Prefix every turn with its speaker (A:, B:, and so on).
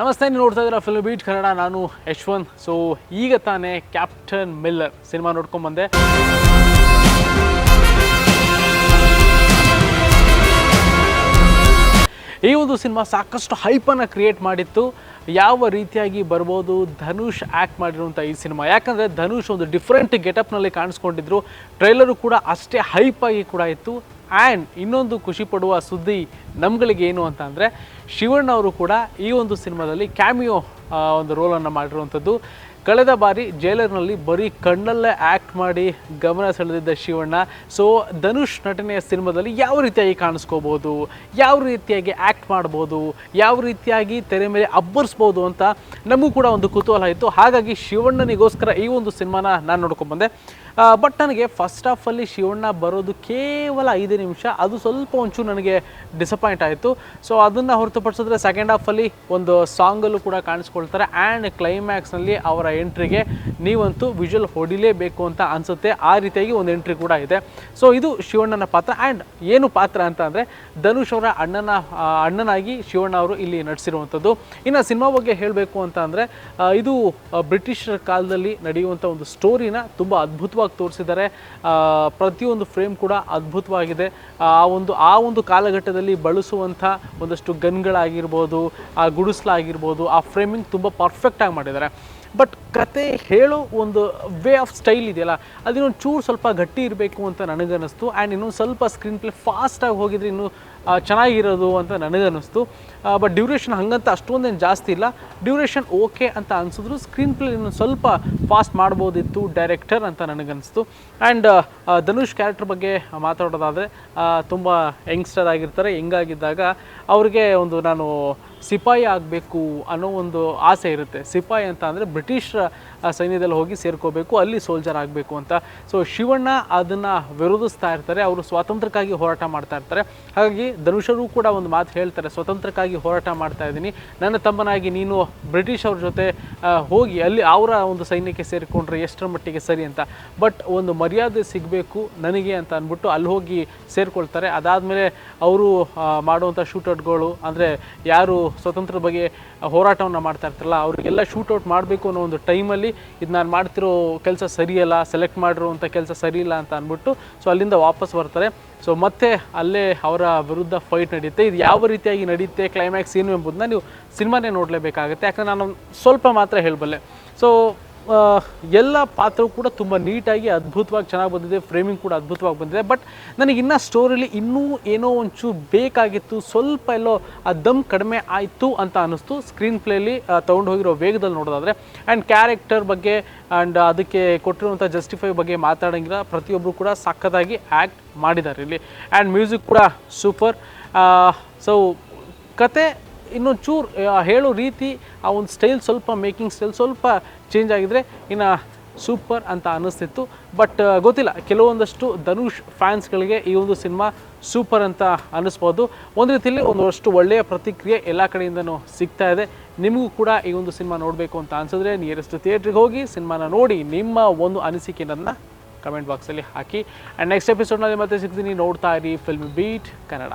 A: ನಮಸ್ತೆ, ನೀವು ನೋಡ್ತಾ ಇದ್ದೀರಾ ಫಿಲ್ಮ್ ಬೀಟ್ ಕನ್ನಡ ನಾನು ಯಶ್ವಂತ್. ಸೊ ಈಗ ತಾನೇ ಕ್ಯಾಪ್ಟನ್ ಮಿಲ್ಲರ್ ಸಿನಿಮಾ ನೋಡ್ಕೊಂಡ್ ಬಂದೆ. ಈ ಒಂದು ಸಿನಿಮಾ ಸಾಕಷ್ಟು ಹೈಪನ್ನು ಕ್ರಿಯೇಟ್ ಮಾಡಿತ್ತು. ಯಾವ ರೀತಿಯಾಗಿ ಬರ್ಬೋದು, ಧನುಷ್ ಆ್ಯಕ್ಟ್ ಮಾಡಿರುವಂಥ ಈ ಸಿನಿಮಾ? ಯಾಕಂದರೆ ಧನುಷ್ ಒಂದು ಡಿಫ್ರೆಂಟ್ ಗೆಟಪ್ನಲ್ಲಿ ಕಾಣಿಸ್ಕೊಂಡಿದ್ರು. ಟ್ರೈಲರು ಕೂಡ ಅಷ್ಟೇ ಹೈಪಾಗಿ ಕೂಡ ಇತ್ತು. ಆ್ಯಂಡ್ ಇನ್ನೊಂದು ಖುಷಿ ಪಡುವ ಸುದ್ದಿ ನಮ್ಗಳಿಗೆ ಏನು ಅಂತ ಅಂದರೆ ಶಿವಣ್ಣ ಅವರು ಕೂಡ ಈ ಒಂದು ಸಿನಿಮಾದಲ್ಲಿ ಕ್ಯಾಮಿಯೋ ಒಂದು ರೋಲನ್ನು ಮಾಡಿರುವಂಥದ್ದು. ಕಳೆದ ಬಾರಿ ಜೈಲರ್ನಲ್ಲಿ ಬರೀ ಕಣ್ಣಲ್ಲೇ ಆ್ಯಕ್ಟ್ ಮಾಡಿ ಗಮನ ಸೆಳೆದಿದ್ದ ಶಿವಣ್ಣ, ಸೊ ಧನುಷ್ ನಟನೆಯ ಸಿನಿಮಾದಲ್ಲಿ ಯಾವ ರೀತಿಯಾಗಿ ಕಾಣಿಸ್ಕೋಬೋದು, ಯಾವ ರೀತಿಯಾಗಿ ಆ್ಯಕ್ಟ್ ಮಾಡ್ಬೋದು, ಯಾವ ರೀತಿಯಾಗಿ ತೆರೆ ಮೇಲೆ ಅಬ್ಬರಿಸ್ಬೋದು ಅಂತ ನಮಗೂ ಕೂಡ ಒಂದು ಕುತೂಹಲ ಇತ್ತು. ಹಾಗಾಗಿ ಶಿವಣ್ಣನಿಗೋಸ್ಕರ ಈ ಒಂದು ಸಿನಿಮಾನ ನಾನು ನೋಡ್ಕೊಂಡ್ಬಂದೆ ಬಟ್ ನನಗೆ ಫಸ್ಟ್ ಹಾಫಲ್ಲಿ ಶಿವಣ್ಣ ಬರೋದು ಕೇವಲ ಐದು ನಿಮಿಷ, ಅದು ಸ್ವಲ್ಪ ಒಂಚೂರು ನನಗೆ ಡಿಸಪಾಯಿಂಟ್ ಆಯಿತು. ಸೊ ಅದನ್ನು ಹೊರತುಪಡಿಸಿದ್ರೆ ಸೆಕೆಂಡ್ ಹಾಫಲ್ಲಿ ಒಂದು ಸಾಂಗಲ್ಲೂ ಕೂಡ ಕಾಣಿಸ್ಕೊಳ್ತಾರೆ ಆ್ಯಂಡ್ ಕ್ಲೈಮ್ಯಾಕ್ಸ್ನಲ್ಲಿ ಅವರ ಎಂಟ್ರಿಗೆ ನೀವಂತೂ ವಿಜುವಲ್ ಹೊಡಿಲೇಬೇಕು ಅಂತ ಅನಿಸುತ್ತೆ. ಆ ರೀತಿಯಾಗಿ ಒಂದು ಎಂಟ್ರಿ ಕೂಡ ಇದೆ. ಸೊ ಇದು ಶಿವಣ್ಣನ ಪಾತ್ರ ಆ್ಯಂಡ್ ಏನು ಪಾತ್ರ ಅಂತ ಅಂದರೆ ಧನುಷ್ ಅವರ ಅಣ್ಣನ ಅಣ್ಣನಾಗಿ ಶಿವಣ್ಣ ಅವರು ಇಲ್ಲಿ ನಟಿಸಿರುವಂಥದ್ದು ಇನ್ನು ಸಿನಿಮಾ ಬಗ್ಗೆ ಹೇಳಬೇಕು ಅಂತ ಅಂದರೆ ಇದು ಬ್ರಿಟಿಷರ ಕಾಲದಲ್ಲಿ ನಡೆಯುವಂಥ ಒಂದು ಸ್ಟೋರಿನ ತುಂಬ ಅದ್ಭುತವಾಗಿ ತೋರಿಸಿದ್ದಾರೆ. ಪ್ರತಿಯೊಂದು ಫ್ರೇಮ್ ಕೂಡ ಅದ್ಭುತವಾಗಿದೆ. ಆ, ಒಂದು ಆ ಒಂದು ಕಾಲಘಟ್ಟದಲ್ಲಿ ಬಳಸುವಂಥ ಒಂದಷ್ಟು ಗನ್ಗಳಾಗಿರ್ಬೋದು ಆ ಗುಡಿಸ್ಲಾಗಿರ್ಬೋದು ಆ ಫ್ರೇಮಿಂಗ್ ತುಂಬ ಪರ್ಫೆಕ್ಟಾಗಿ ಮಾಡಿದ್ದಾರೆ. ಬಟ್ ಕತೆ ಹೇಳೋ ಒಂದು ವೇ ಆಫ್ ಸ್ಟೈಲ್ ಇದೆಯಲ್ಲ, ಅದಿನ್ನೊಂದು ಚೂರು ಸ್ವಲ್ಪ ಗಟ್ಟಿ ಇರಬೇಕು ಅಂತ ನನಗನ್ನಿಸ್ತು. ಆ್ಯಂಡ್ ಇನ್ನೊಂದು ಸ್ವಲ್ಪ ಸ್ಕ್ರೀನ್ ಪ್ಲೇ ಫಾಸ್ಟಾಗಿ ಹೋಗಿದ್ರೆ ಇನ್ನೂ ಚೆನ್ನಾಗಿರೋದು ಅಂತ ನನಗನ್ನಿಸ್ತು. ಬಟ್ ಡ್ಯೂರೇಷನ್ ಹಂಗಂತ ಅಷ್ಟೊಂದೇನು ಜಾಸ್ತಿ ಇಲ್ಲ. ಡ್ಯೂರೇಷನ್ ಓಕೆ ಅಂತ ಅನಿಸಿದ್ರು ಸ್ಕ್ರೀನ್ ಪ್ಲೇ ಇನ್ನೊಂದು ಸ್ವಲ್ಪ ಫಾಸ್ಟ್ ಮಾಡ್ಬೋದಿತ್ತು ಡೈರೆಕ್ಟರ್ ಅಂತ ನನಗನ್ನಿಸ್ತು. ಆ್ಯಂಡ್ ಧನುಷ್ ಕ್ಯಾರೆಕ್ಟರ್ ಬಗ್ಗೆ ಮಾತಾಡೋದಾದರೆ ತುಂಬ ಯಂಗ್ಸ್ಟರ್ ಆಗಿರ್ತಾರೆ ಹೆಂಗಾಗಿದ್ದಾಗ ಅವ್ರಿಗೆ ಒಂದು ನಾನು ಸಿಪಾಯಿ ಆಗಬೇಕು ಅನ್ನೋ ಒಂದು ಆಸೆ ಇರುತ್ತೆ. ಸಿಪಾಯಿ ಅಂತ ಅಂದರೆ ಬ್ರಿಟಿಷರ ಸೈನ್ಯದಲ್ಲಿ ಹೋಗಿ ಸೇರ್ಕೋಬೇಕು, ಅಲ್ಲಿ ಸೋಲ್ಜರ್ ಆಗಬೇಕು ಅಂತ. ಸೊ ಶಿವಣ್ಣ ಅದನ್ನು ವಿರೋಧಿಸ್ತಾ ಇರ್ತಾರೆ, ಅವರು ಸ್ವಾತಂತ್ರ್ಯಕ್ಕಾಗಿ ಹೋರಾಟ ಮಾಡ್ತಾ ಇರ್ತಾರೆ. ಹಾಗಾಗಿ ಧನುಷರು ಕೂಡ ಒಂದು ಮಾತು ಹೇಳ್ತಾರೆ ಸ್ವತಂತ್ರಕ್ಕಾಗಿ ಹೋರಾಟ ಮಾಡ್ತಾ ಇದ್ದೀನಿ. ನನ್ನ ತಮ್ಮನಾಗಿ ನೀನು ಬ್ರಿಟಿಷ್ ಅವ್ರ ಜೊತೆ ಹೋಗಿ ಅಲ್ಲಿ ಅವರ ಒಂದು ಸೈನ್ಯಕ್ಕೆ ಸೇರಿಕೊಂಡ್ರೆ ಎಷ್ಟರ ಮಟ್ಟಿಗೆ ಸರಿ ಅಂತ. ಬಟ್ ಒಂದು ಮರ್ಯಾದೆ ಸಿಗಬೇಕು, ನನಗೆ ಅಂತ ಅಂದ್ಬಿಟ್ಟು ಅಲ್ಲಿ ಹೋಗಿ ಸೇರಿಕೊಳ್ತಾರೆ. ಅದಾದಮೇಲೆ ಅವರು ಮಾಡುವಂಥ ಶೂಟೌಟ್ಗಳು ಅಂದರೆ ಯಾರು ಸ್ವತಂತ್ರದ ಬಗ್ಗೆ ಹೋರಾಟವನ್ನು ಮಾಡ್ತಾ ಇರ್ತಾರಲ್ಲ, ಅವರಿಗೆಲ್ಲ ಶೂಟೌಟ್ ಮಾಡಬೇಕು ಅನ್ನೋ ಒಂದು ಟೈಮಲ್ಲಿ ಇದು ನಾನು ಮಾಡ್ತಿರೋ ಕೆಲಸ ಸರಿಯಲ್ಲ ಸೆಲೆಕ್ಟ್ ಮಾಡಿರುವಂಥ ಕೆಲಸ ಸರಿಯಿಲ್ಲ ಅಂತ ಅಂದ್ಬಿಟ್ಟು ಸೊ ಅಲ್ಲಿಂದ ವಾಪಸ್ ಬರ್ತಾರೆ. ಸೊ ಮತ್ತೆ ಅಲ್ಲೇ ಅವರ ವಿರುದ್ಧ ಫೈಟ್ ನಡೆಯುತ್ತೆ ಇದು ಯಾವ ರೀತಿಯಾಗಿ ನಡೆಯುತ್ತೆ ಕ್ಲೈಮ್ಯಾಕ್ಸ್ ಏನು ಎಂಬುದನ್ನ ನೀವು ಸಿನಿಮಾನೇ ನೋಡಲೇಬೇಕಾಗುತ್ತೆ. ಯಾಕಂದರೆ ನಾನು ಸ್ವಲ್ಪ ಮಾತ್ರ ಹೇಳಬಲ್ಲೆ. ಸೊ ಎಲ್ಲ ಪಾತ್ರವು ಕೂಡ ತುಂಬ ನೀಟಾಗಿ ಅದ್ಭುತವಾಗಿ ಚೆನ್ನಾಗಿ ಬಂದಿದೆ. ಫ್ರೇಮಿಂಗ್ ಕೂಡ ಅದ್ಭುತವಾಗಿ ಬಂದಿದೆ. ಬಟ್ ನನಗೆ ಇನ್ನೂ ಸ್ಟೋರಿಲಿ ಇನ್ನೂ ಏನೋ ಒಂಚೂರು ಬೇಕಾಗಿತ್ತು. ಸ್ವಲ್ಪ ಎಲ್ಲೋ ಆ ದಮ್ ಕಡಿಮೆ ಆಯಿತು ಅಂತ ಅನ್ನಿಸ್ತು. ಸ್ಕ್ರೀನ್ ಪ್ಲೇಲಿ ತೊಗೊಂಡು ಹೋಗಿರೋ ವೇಗದಲ್ಲಿ ನೋಡೋದಾದರೆ. ಆ್ಯಂಡ್ ಕ್ಯಾರೆಕ್ಟರ್ ಬಗ್ಗೆ ಆ್ಯಂಡ್ ಅದಕ್ಕೆ ಕೊಟ್ಟಿರುವಂಥ ಜಸ್ಟಿಫೈ ಬಗ್ಗೆ ಮಾತಾಡೋಂಗಿಲ್ಲ. ಪ್ರತಿಯೊಬ್ಬರು ಕೂಡ ಸಖತ್ತಾಗಿ ಆ್ಯಕ್ಟ್ ಮಾಡಿದ್ದಾರೆ ಇಲ್ಲಿ. ಆ್ಯಂಡ್ ಮ್ಯೂಸಿಕ್ ಕೂಡ ಸೂಪರ್ ಸೊ ಕತೆ ಇನ್ನೊಂದು ಚೂರು ಹೇಳೋ ರೀತಿ ಆ ಒಂದು ಸ್ಟೈಲ್ ಸ್ವಲ್ಪ ಮೇಕಿಂಗ್ ಸ್ಟೈಲ್ ಸ್ವಲ್ಪ ಚೇಂಜ್ ಆಗಿದ್ರೆ ಇನ್ನು ಸೂಪರ್ ಅಂತ ಅನ್ನಿಸ್ತಿತ್ತು. ಬಟ್ ಗೊತ್ತಿಲ್ಲ, ಕೆಲವೊಂದಷ್ಟು ಧನುಷ್ ಫ್ಯಾನ್ಸ್ಗಳಿಗೆ ಈ ಒಂದು ಸಿನಿಮಾ ಸೂಪರ್ ಅಂತ ಅನ್ನಿಸ್ಬೋದು. ಒಂದು ರೀತಿಯಲ್ಲಿ ಒಂದಷ್ಟು ಒಳ್ಳೆಯ ಪ್ರತಿಕ್ರಿಯೆ ಎಲ್ಲ ಕಡೆಯಿಂದನೂ ಸಿಗ್ತಾ ಇದೆ. ನಿಮಗೂ ಕೂಡ ಈ ಒಂದು ಸಿನಿಮಾ ನೋಡಬೇಕು ಅಂತ ಅನಿಸಿದ್ರೆ ನಿಯರೆಸ್ಟ್ ಥಿಯೇಟ್ರಿಗೆ ಹೋಗಿ ಸಿನಿಮಾನ ನೋಡಿ, ನಿಮ್ಮ ಒಂದು ಅನಿಸಿಕೆಯನ್ನು ಕಮೆಂಟ್ ಬಾಕ್ಸಲ್ಲಿ ಹಾಕಿ. ಆ್ಯಂಡ್ ನೆಕ್ಸ್ಟ್ ಎಪಿಸೋಡ್ನಲ್ಲಿ ಮತ್ತೆ ಸಿಗ್ತೀನಿ. ನೋಡ್ತಾ ಇರಿ ಫಿಲ್ಮ್ ಬೀಟ್ ಕನ್ನಡ